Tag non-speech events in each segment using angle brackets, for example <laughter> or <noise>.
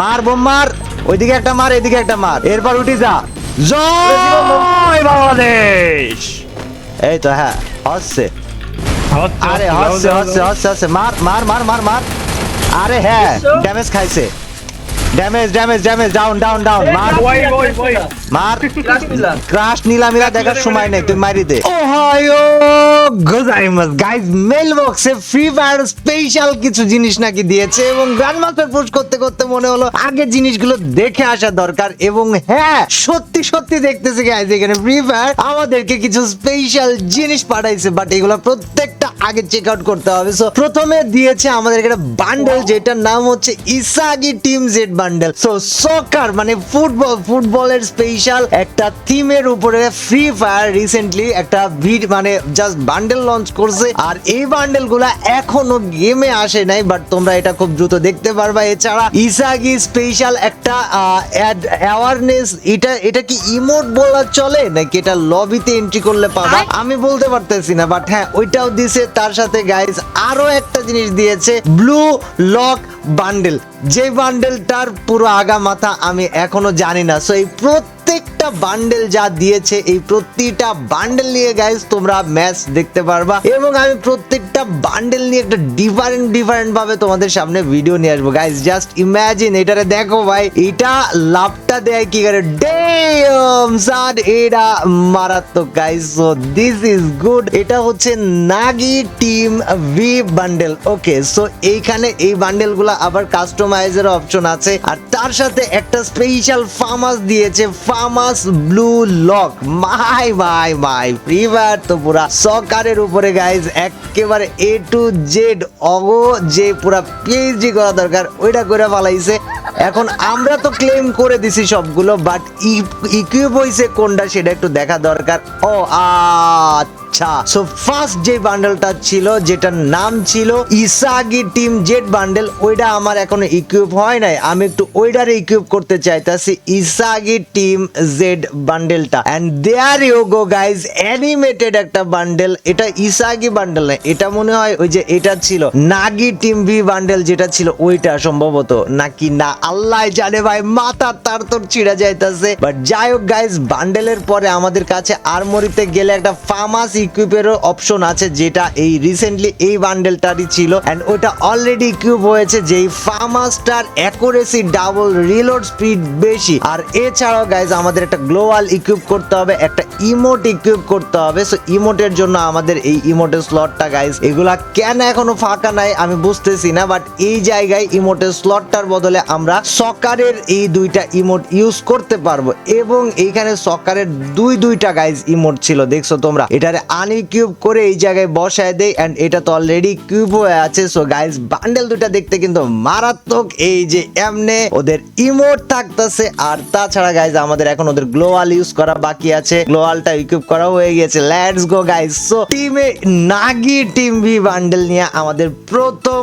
মার বোম মার ওইদিকে একটা মার এদিকে একটা মার। এরপর উঠি যা। জয় বাংলাদেশ। এই তো হ্যাঁ হচ্ছে। আরে হচ্ছে হচ্ছে হচ্ছে হচ্ছে মার মার মার মার মার। আরে হ্যাঁ ড্যামেজ খাইছে। Damage damage damage down down down মার ওই ওই ওই মার ক্রাশ নীলামিলা দেখার সময় নেই তুই মারি দে। ওহাইও গোজাইমাস গাইস মেল বক্সে ফ্রি ফায়ার স্পেশাল কিছু জিনিস নাকি দিয়েছে এবং গ্র্যান্ড মাস্টার পুশ করতে করতে মনে হলো আগে জিনিসগুলো দেখে আসা দরকার এবং হ্যাঁ সত্যি সত্যি দেখতেছি গাইস এখানে ফ্রি ফায়ার আমাদেরকে কিছু স্পেশাল জিনিস পাঠাইছে বাট এগুলো প্রত্যেকটা আগে চেক আউট করতে হবে। সো প্রথমে দিয়েছে আমাদের একটা বান্ডেল যেটার নাম হচ্ছে Isagi team Z bundle so soccer মানে ফুটবল ফুটবলের স্পেশাল একটা থিমের উপরে ফ্রি ফায়ার রিসেন্টলি একটা ভিড মানে জাস্ট বান্ডেল লঞ্চ করছে। আর এই বান্ডেলগুলা এখনও গেমে আসে নাই বাট তোমরা এটা খুব দ্রুত দেখতে পারবা। এছাড়া ইসাগি স্পেশাল একটা অ্যাওয়ারনেস এটা এটা কি ইমোট বলা চলে? নাকি এটা লবিতে এন্ট্রি করলে পাবা? আমি বলতে পারতেছি না বাট হ্যাঁ ওইটাও দিছে। তার সাথে গাইজ আরও একটা জিনিস দিয়েছে ব্লু লক বান্ডেল যে বান্ডেলটার পুরো আগা মাথা আমি এখনও জানি না। সো এই প্রত্যেকটা বান্ডেল যা দিয়েছে, এই প্রতিটা বান্ডেল নিয়ে গাইজ তোমরা ম্যাচ দেখতে পারবা। এবং আমি প্রত্যেকটা বান্ডেল নিয়ে একটা ডিফারেন্ট ডিফারেন্ট ভাবে তোমাদের সামনে ভিডিও নিয়ে আসব। গাইজ জাস্ট ইমাজিন এটারে দেখো ভাই, এটা লাভটা দেয় কি করে? ডেম সার এটা মারাত্মক guys so this is good এটা হচ্ছে Nagi team V bundle okay so এইখানে এই বান্ডেলগুলা আবার কাস্টমাইজের অপশন আছে। আর তার সাথে একটা স্পেশাল ফার্মাস দিয়েছে FAMAS Blue Lock my my my fire তো পুরা সকারের উপরে গাইজ একেবারে এ টু জেড অগ, যে পুরা পিএইচডি করা দরকার, ওইটা করে ফালাইছে। এখন আমরা তো ক্লেম করে দিছি সবগুলো বাট ইকুইপ হইছে কোনটা সেটা একটু দেখা দরকার। ও আচ্ছা। সো ফার্স্ট যে বান্ডেলটা ছিল, যেটার নাম ছিল ইসাগি টিম জেড বান্ডেল ওইটা আমার এখনও ইকুইপ হয় নাই। আমি একটু ওইটারে ইকুইপ করতে চাইতাছি Isagi team Z বান্ডেলটা and there you go guys animated একটা বান্ডেল এটা ইসাগি বান্ডেল না, এটা মনে হয় ওই যে এটা ছিল নাগি টিম ভি বান্ডেল যেটা ছিল, ওইটা সম্ভবত। নাকি না, আল্লাহ জানে ভাই, মাথা তার তোর ছিঁড়া যাইতাছে। বাট যাই হোক গাইজ বান্ডেলের পরে আমাদের কাছে আরমরিতে গেলে একটা ফার্মাস ইকুইপেরও অপশন আছে, যেটা এই রিসেন্টলি এই বান্ডেলটারই ছিল। এন্ড ওটা অলরেডি ইকুইপ হয়েছে, যেই ফার্মাসটার অ্যাকুরেসি ডাবল রিলোড স্পিড বেশি। আর এছাড়াও গাইজ আমাদের একটা গ্লোবাল ইকুইপ করতে হবে, একটা ইমোট ইকুইপ করতে হবে। সো ইমোটের জন্য আমাদের এই ইমোটের স্লটটা গাইজ এগুলা কেন এখনও ফাঁকা নাই, আমি বুঝতেছি না। বাট এই জায়গায় ইমোটের স্লটটার বদলে আমরা সকারের এই দুইটা ইমোট ইউজ করতে পারব। এবং এইখানে সকারের দুই দুইটা গাইজ ইমোট ছিল, দেখছ তোমরা? এটারে আনইকিউব করে এই জায়গায় বসায় দেই এন্ড এটা তো অলরেডি কিউব হয়ে আছে। সো গাইজ বান্ডেল দুটা দেখতে কিন্তু মারাত্মক। এই যে এমনে ওদের ইমোট থাকতেছে। আর তাছাড়া গাইজ আমাদের এখন ওদের গ্লোয়াল ইউজ করা বাকি আছে। গ্লোয়ালটা ইকুইপ করা হয়ে গেছে। লেটস গো গাইজ সো টিমে নাগি টিম ভি বান্ডেল নিয়ে আমাদের প্রথম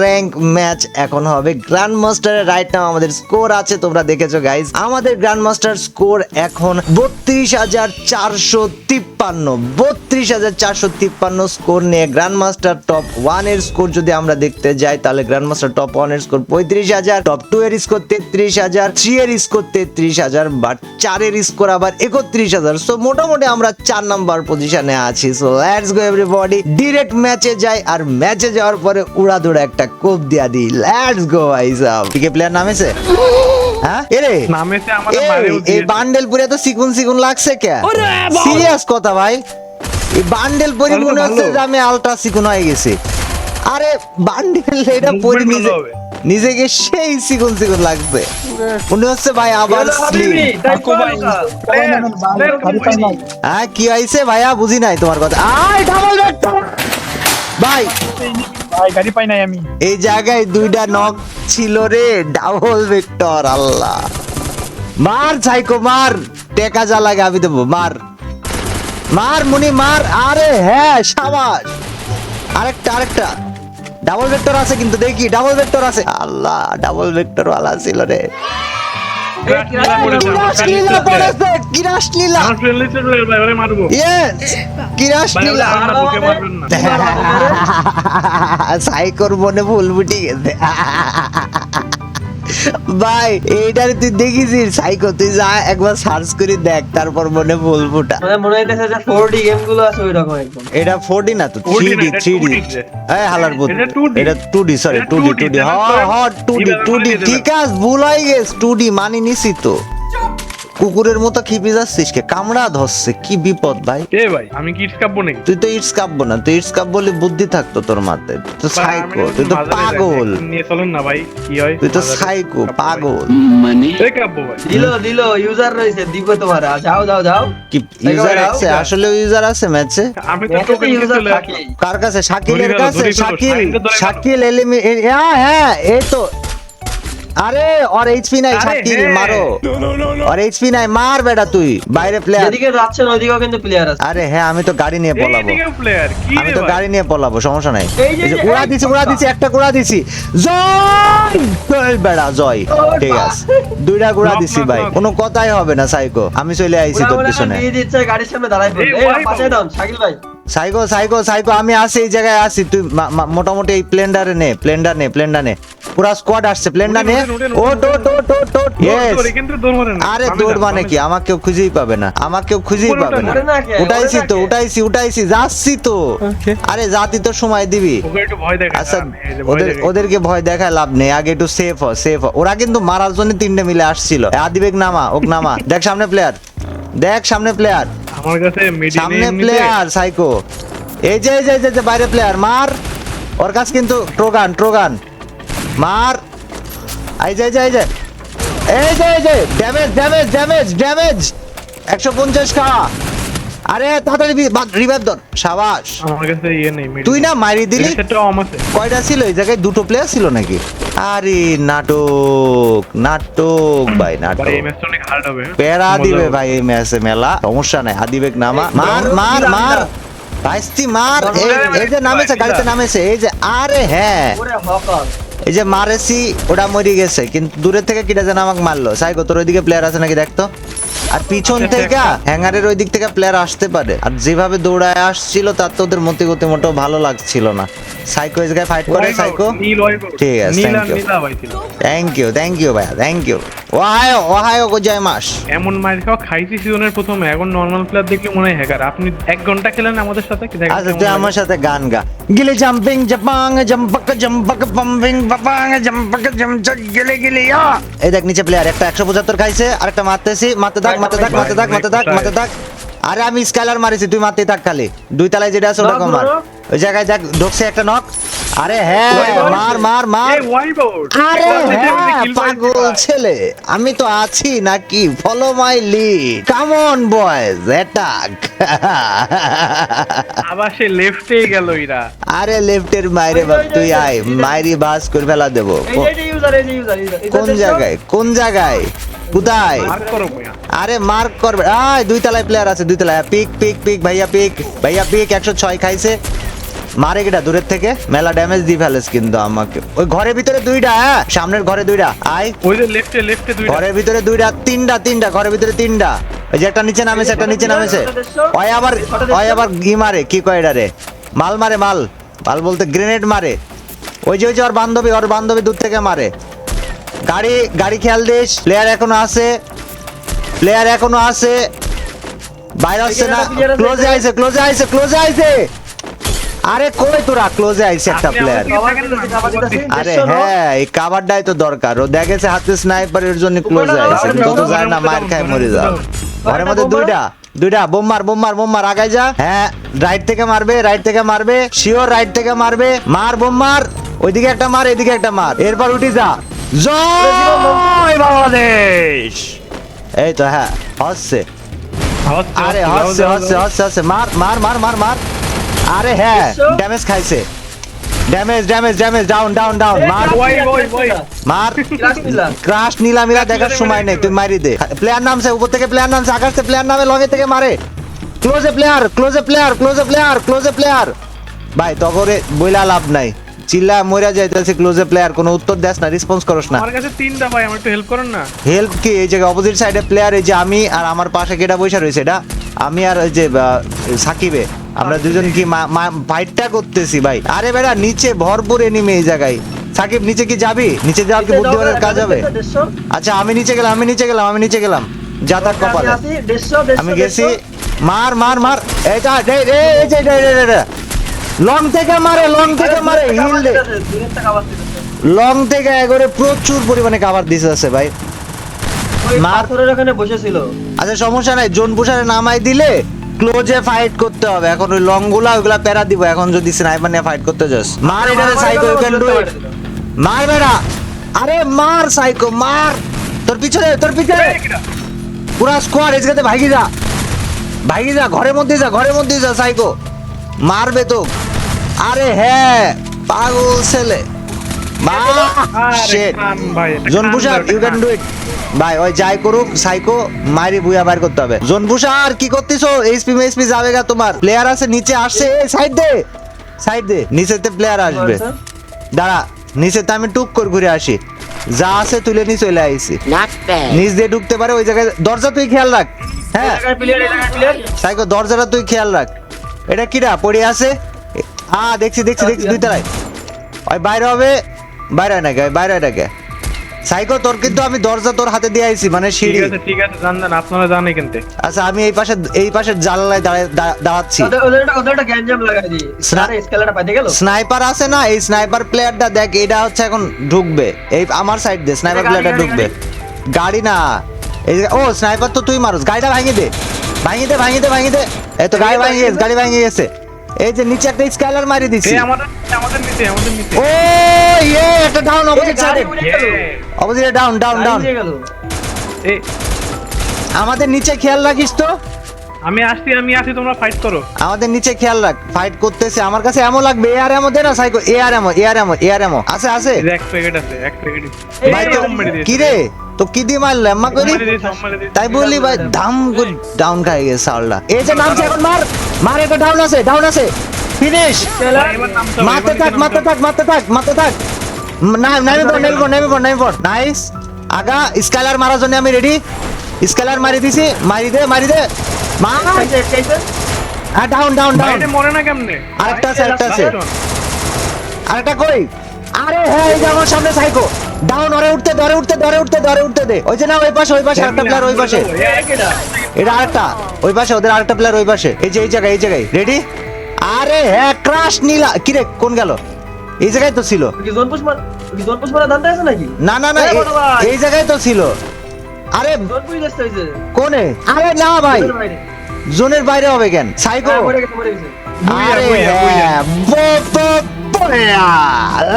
র্যাঙ্ক ম্যাচ এখন হবে গ্র্যান্ড মাস্টারের রাইট নাও আমাদের স্কোর আছে, তোমরা দেখেছ গাইজ আমাদের গ্র্যান্ড মাস্টার স্কোর এখন বত্রিশ হাজার চারশো তিপ্পান্ন, বত্রিশ হাজার চারশো তিপ্পান্ন স্কোর নিয়ে গ্র্যান্ড মাস্টার টপ ওয়ানের স্কোর যদি আমরা দেখতে যাই, তাহলে গ্র্যান্ড মাস্টার টপ ওয়ানের স্কোর পঁয়ত্রিশ হাজার টপ টু এর স্কোর তেত্রিশ হাজার থ্রি এর স্কোর তেত্রিশ হাজার বাট চারের স্কোর আবার একত্রিশ হাজার। সো মোটামুটি আমরা চার নাম্বার পজিশনে আছি। So let's go everybody direct ম্যাচে যাই, আর ম্যাচে যাওয়ার পরে উড়াদুড়া একটা কোপ দিয়া দিই। লেটস গো আইসাব কে প্লেয়ার নামেছে হ্যাঁ? এরে নামেতে আমাদের মারেও এই বান্ডেল পুরে তো সিকুন সিকুন লাগছে কে? সিরিয়াস কথা ভাই। এই বান্ডেল পরি মনে হচ্ছে। যে আমি আলট্রা সিকুন হয়ে গেছি। আরে বান্ডেল এটা পরি নিজে নিজেকে সেই সিকুন সিকুন লাগবে। মনে হচ্ছে ভাই আবার। হ্যাঁ কি হয়েছে ভাইয়া? বুঝি নাই তোমার কথা। আই ডাবল ভাই ভাই, গাড়ি পাই নাই আমি। এই জায়গায় দুইটা নক ছিল রে ডাবল ভেক্টর আল্লাহ। মার মার। টেকা যা লাগে আমি দেবো, মার। মার, মুনি, মার। আরে হ্যাঁ সাবাস। আরেকটা আরেকটা। ডাবল ভেক্টর আছে কিন্তু দেখি ডাবল ভেক্টর আছে। আল্লাহ ডাবল ভেক্টর ওয়ালা ছিল রে। <laughs> সাইকোর মনে ভুল বুটি গেছে। ভাই এইটার তুই দেখিছিস সাইকো তুই যা একবার সার্চ করে দেখ তারপর মনে বলব মানে মনে হইতেছে যে 4D গেমগুলো আছে ওই রকম একদম। এটা 4D না তো 4D 3D না, এটা 3D এই হালার বুদ্ধ এটা 2D এটা 2D sorry to 2D 2D 2D যেটা হ্যাঁ হ্যাঁ 2D ডি 2D বলে ঠিক আছে ভুল হয়ে গেছে 2D মানি নিছি তো। কুকুরের মতো খিপি যাচ্ছিস কে? কামড়া ধরছে কি বিপদ ভাই? এ ভাই আমি কি ইটস কাপবো নাকি? তুই তো ইটস কাঁপবো না তুই ইটস কাপ বলে বুদ্ধি থাকতো তোর মাথায়। তুই তো সাইকো তুই তো পাগল। নিয়ে চলেন না ভাই কি হয়? তুই তো সাইকো। পাগল। এ কাপবো ভাই। দিল দিল ইউজার রয়েছে দিব তোমার। যাও যাও যাও। কি ইউজার আছে? আসলে ইউজার আছে ম্যাচে? আমি তো টোকেন ইউজার চলে কার কাছে? শাকিলের কাছে? শাকিল। শাকিল এলিমি হ্যাঁ হ্যাঁ এই তো আরে ওর এইচপি নাই শাকিল হ্যাঁ। মারো। ওর এইচপি নাই মার বেটা তুই বাইরে প্লেয়ার যেদিকে যাচ্ছেন ওইদিকেও কিন্তু প্লেয়ার আছে। আরে হ্যাঁ আমি তো গাড়ি নিয়ে পলাবো। আমি তো গাড়ি নিয়ে পলাবো সমস্যা নাই। এই যে- উড়া দিছি উড়া দিছি একটা গুড়া দিছি। জয়! জয় বেড়া জয়। ঠিক আছে। দুইটা গুড়া দিছি ভাই। কোনো কথাই হবে না সাইকো। আমি চলে আইছি তোর পিছনে। দিয়ে দিচ্ছে গাড়ির সামনে দাঁড়াই পড়বে। এই পাশে। দাও শাকিল ভাই। সাইকো সাইকো সাইকো আমি আছি এই জায়গায় আছি তুই মোটামুটি এই প্লেন্ডারে নে প্লেন্ডার নে প্লেন্ডার নে। পুরা স্কোয়াড আসছে প্লেন্ডার নে। ও টো টো টো টো না। আরে দৌড় মানে কি? আমাকে কেউ খুঁজেই পাবে না। আমাকে কেউ খুঁজেই পাবে না। উঠাইছি তো? উঠাইছি উঠাইছি যাচ্ছি তো। আরে জাতি তো সময় দিবি। ওকে একটু ভয় দেখায়, আচ্ছা ওদের ওদেরকে ভয় দেখায় লাভ নেই। আগে একটু সেফ হ সেফ হ। ওরা কিন্তু মারার জন্য তিনটে মিলে আসছিল। আদিবেগ নামা ওক নামা। দেখ সামনে প্লেয়ার দেখ সামনে প্লেয়ার আমার কাছে সামনে প্লেয়ার সাইকো। এই যে এই যে, বাইরে প্লেয়ার মার। ওর কাছে কিন্তু ট্রোগান ট্রোগান মার। এই যে এই যে এই যে। এই যে ড্যামেজ ড্যামেজ ড্যামেজ ড্যামেজ একশো পঞ্চাশ খাওয়া আরে তাড়াতাড়ি রিভাইভ ধর। সাবাস। আমার কাছে ইয়ে নেই তুই না মারি দিলি। কয়টা ছিল? এই জায়গায় দুটো প্লেয়ার ছিল নাকি? আরে নাটক নাটক ভাই নাটক। পেরা দিবে ভাই এই ম্যাচে মেলা সমস্যা নাই। আদিবেগ নামা। মার মার মার। ভাইস্তি মার। এই- এই যে নামেছে গাড়িতে নামেছে। এই যে আরে হ্যাঁ। এই যে মারেছি ওটা মরে গেছে। কিন্তু দূরে থেকে কিটা যেন আমাকে মারলো। সাইকো তোর ওইদিকে প্লেয়ার আছে নাকি দেখতো আর পিছন আচ্ছা, থেকে হ্যাঙ্গারের ওই দিক থেকে প্লেয়ার আসতে পারে। আর যেভাবে দৌড়ায় আসছিল তার তো ওদের মতি গতি মোটেও ভালো লাগছিল না। সাইকো এই জায়গায় ফাইট করে সাইকো। ঠিক আছে, ভাই ছিল। থ্যাংক ইউ থ্যাংক ইউ ভাইয়া থ্যাংক ইউ ওহায়ো ওহায়ো গোজাই মাস এমন মাইর খাওয়া খাইছি সিজনের প্রথমে এখন নর্মাল প্লেয়ার দেখলে মনে হয় হ্যাকার আপনি এক ঘণ্টা খেলেন আমাদের সাথে কি আচ্ছা তুই আমার সাথে গান গা। গিলে জাম্পিং জাপাং জাম্পাক জাম্পাক পাম্পিং পাপাং জাম্পাক জামচাক গিলে গিলে ইয়া এই দেখ নিচে প্লেয়ার একটা 175 খাইছে আরেকটা মারতেছি মারতে থাক মারতে থাক মারতে থাক মারতে থাক মারতে থাক। আরে আমি স্কাইলার মারিছি তুই থাক খালি। দুই তলায় যেটা আছে ওটা মার। ওই জায়গায় দেখ ঢুকছে একটা নক। আরে হ্যাঁ মার মার মার। আরে হ্যাঁ পাগল ছেলে। আমি তো আছি নাকি? Follow my lead come on boys attack আবার সে লেফটে গেল এরা আরে লেফটের মাইরে বাপ তুই আয়। মাইরি বাস করে ফেলা দেবো। কোন জায়গায়? কোন জায়গায়? কোথায়? আরে মার্ক করবে। আয় দুই তলায় প্লেয়ার আছে দুই তলায় পিক পিক পিক ভাইয়া পিক ভাইয়া পিক একশো ছয় খাইছে। মারে দূরের থেকে? মেলা ড্যামেজ দিয়ে ফেলেস কিন্তু আমাকে। ওই ঘরের ভিতরে দুইটা হ্যাঁ? সামনের ঘরে দুইটা। আয়। ওই যে লেফটে লেফটে দুইটা। ঘরের ভিতরে দুইটা তিনটা তিনটা। ঘরের ভিতরে তিনটা। ওই যে একটা নিচে নামেছে একটা নিচে নামেছে। ওই আবার ওই আবার ই মারে কি কয় এটা রে মাল মারে মাল। মাল বলতে গ্রেনেড মারে। ওই যে ওই যে ওর বান্ধবী ওর বান্ধবী দূর থেকে মারে। গাড়ি গাড়ি খেয়াল দিস। প্লেয়ার এখনও আছে। প্লেয়ার এখনও আছে। বাইরে আসছে না ক্লোজে আইছে ক্লোজে আইছে ক্লোজে আইছে। আরে কই তোরা? ক্লোজে আইছে একটা প্লেয়ার। আরে হ্যাঁ এই কাভারটাই তো দরকার। ও দেখেছে হাতে স্নাইপারের জন্য ক্লোজ আইছে। তত যায় না মার খায় মরে যাও। ঘরের মধ্যে দুইটা দুইটা। বোম মার বোম মার বোম মার আগাই যা। হ্যাঁ রাইট থেকে মারবে রাইট থেকে মারবে। শিওর রাইট থেকে মারবে। মার বোম মার। ওইদিকে একটা মার এদিকে একটা মার। এরপর উঠি যা। জয় বাংলাদেশ! এই তো হ্যাঁ হচ্ছে। আরে হচ্ছে, হচ্ছে হচ্ছে হচ্ছে মার মার মার মার মার। আরে হ্যাঁ ড্যামেজ খাইছে। Damage damage damage down down down মার। ওই, ওই, ওই। মার। ক্রাশ ক্রাশ নীলামিরা দেখার সময় নেই তুই মারি দে। প্লেয়ার নামছে উপর থেকে প্লেয়ার নামছে আকাশ থেকে প্লেয়ার নামে লগে থেকে মারে। ক্লোজে প্লেয়ার ক্লোজে প্লেয়ার ক্লোজে প্লেয়ার ক্লোজে প্লেয়ার ভাই তগরে বইলা লাভ নাই। চিল্লা মইরা যাইতেছে ক্লোজে প্লেয়ার কোনো উত্তর দেস না রেসপন্স করস না। আমার কাছে তিনটা ভাই আমার একটু হেল্প করেন না? হেল্প কি? এই জায়গায় অপোজিট সাইডে প্লেয়ার এই যে আমি আর আমার পাশে কেটা বসে রয়েছে এটা আমি আর ওই যে সাকিবে। আমরা দুজন কি ফাইটটা করতেছি ভাই। আরে বেটা নিচে ভরপুর এনিমে এই জায়গায়। সাকিব নিচে কি যাবি? নিচে যাওয়া কি বুদ্ধিমানের কাজ হবে? আচ্ছা আমি নিচে গেলাম আমি নিচে গেলাম আমি নিচে গেলাম। যাতায়াত কপালে। আমি গেছি। মার মার মার। এইটা লং থেকে মারে লং থেকে মারে হিল দে। লং থেকে একবারে প্রচুর পরিমাণে কাভার দিছে আছে ভাই। মার। মাথুরের ওখানে বসেছিল। আচ্ছা সমস্যা নাই জোন পুষারে নামাই দিলে ক্লোজে ফাইট করতে হবে। এখন ওই লংগুলা ওইগুলা প্যারা দিব। এখন যদি স্নাইপার নিয়ে ফাইট করতে যাস। মার এটা psycho you can do it মার বেড়া আরে মার সাইকো মার। তোর পিছনে তোর পিছনে। পুরা স্কোয়াড এসে ভাগি যা। ভাগি যা ঘরের মধ্যে যা ঘরের মধ্যে যা সাইকো মারবে তো। আরে হ্যাঁ পাগল ছেলে। ইউ ক্যান ডু ইট ভাই ওই যাই করুক সাইকো মারি বুয়া বাইর করতে হবে। কি করতেছো? এইচপি মেসপি যাবে গা তোমার। প্লেয়ার আছে নিচে আসছে। সাইড দে। সাইড দে। নিচেতে প্লেয়ার আসবে। দাঁড়া নিচেতে আমি টুক করে ঘুরে আসি। যা আছে তুলে নিয়ে চলে আইছি নিচ দিয়ে ঢুকতে পারে ওই জায়গায় দরজা তুই খেয়াল রাখ। হ্যাঁ। প্লেয়ার প্লেয়ার সাইকো দরজাটা তুই খেয়াল রাখ। এটা কিরা পড়ে আছে? হ্যাঁ দেখছি দেখছি দেখছি দুই তলায়। ওই বাইরে হবে বাইরে হয় নাকি বাইরে হয় নাকি? সাইকো তোর কিন্তু আমি দরজা তোর হাতে দিয়ে আইছি মানে সিঁড়ি। ঠিক আছে ঠিক আছে জান জান আপনারা জানে কিনতে। আচ্ছা আমি এই পাশে এই পাশের জানালায় দাঁড়ায়- দা- দাঁড়াচ্ছি। ওদের ওদের একটা- গ্যাঞ্জাম লাগাই দি আরে স্কেলারটা পাইতে গেল? স্নাইপার আছে না? এই স্নাইপার প্লেয়ারটা দেখ এটা হচ্ছে এখন ঢুকবে। এই আমার সাইড দিয়ে স্নাইপার প্লেয়ারটা ঢুকবে। গাড়ি না। এই ও স্নাইপার তো তুই মারুস। গাড়িটা ভাঙিয়ে দে। ভাঙিয়ে দে ভাঙিয়ে দে ভাঙিয়ে দে। এই তো গাড়ি ভাঙিয়ে গেছে গাড়ি ভাঙিয়ে গেছে। এই যে নিচে একটা স্কাইলার মারি দিছি। এই আমাদের আমাদের নিচে আমাদের নিচে। ও ইয়ে একটা ডাউন অপোজিট সাইডে! অপোজিটে ডাউন ডাউন ডাউন এই। আমাদের নিচে খেয়াল রাখিস তো। আমি আসছি আমি আসি তোমরা ফাইট করো। আমাদের নিচে খেয়াল রাখ ফাইট করতেছে। আমার কাছে এমন লাগবে এয়ার এমো দে না psycho air ammo air ammo air ammo আছে আছে। এই যে এক প্যাকেট আছে এক প্যাকেট ভাই তো কি রে? তো কি দি মারলে? আম্মা করি তাই বললি ভাই দাম ডাউন খাই গেছে সালটা এই যে নামছে এখন মার। মার এটা ডাউন আছে ডাউন আছে। ফিনিশ মারতে থাক মারতে থাক মারতে থাক মারতে থাক। না নেমে পড় নেমে পড় নেমে পড় নেমে পড়। নাইস আগা স্কাইলার মারার জন্য আমি রেডি স্কাইলার মারি দিছি মারি দে মারি দে। মার। হ্যাঁ ডাউন ডাউন ডাউন মরে না কেমনে? আরেকটা আছে আরেকটা আছে। আরেকটা কই? আরে হ্যাঁ এই যে আমার সামনে সাইকো ডাউন ওরে উঠতে ধরে উঠতে ধরে উঠতে ধরে উঠতে দে। ওই যে না ওই পাশে ওই পাশে আরেকটা প্লেয়ার ওই পাশে। এটা আরেকটা। ওই পাশে ওদের আরেকটা প্লেয়ার ওই পাশে। এই যে এই জায়গায় এই জায়গায়। রেডি আরে হ্যাঁ ক্রাশ নীলা। কি রে কোন গেল? এই জায়গায় তো ছিল। না না না। এই জায়গায় তো ছিল। আরে কোনে? আরে না ভাই। জোনের বাইরে। হবে কেন? সাইকো। হ্যাঁ, বুইয়া, আরে। হ্যাঁ heal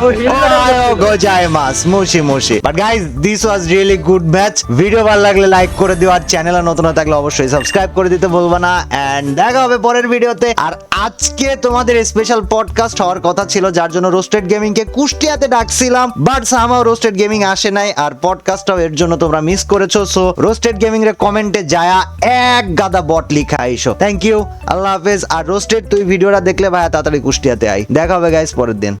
Oh, go Jaimas, মুশি মুশি but guys this was really good match video ভালো লাগলে লাইক করে দিও আর চ্যানেলে নতুন থাকলে অবশ্যই সাবস্ক্রাইব করে দিতে বলব না। এন্ড দেখা হবে পরের ভিডিওতে আর আজকে তোমাদের স্পেশাল পডকাস্ট হওয়ার কথা ছিল, যার জন্য রোস্টেড গেমিং কে কুষ্টিয়াতে ডাকছিলাম বাট সামাও রোস্টেড গেমিং আসে নাই, আর পডকাস্টটাও এর জন্য তোমরা মিস করেছ সো রোস্টেড গেমিং এর কমেন্টে যায়া এক গাদা বট লিখা আইসো। থ্যাংক ইউ আল্লাহ হাফেজ, আর রোস্টেড তুই ভিডিওটা দেখলে ভাইয়া তাড়াতাড়ি কুষ্টিয়াতে আই দেখা হবে গাইস পরের দিন।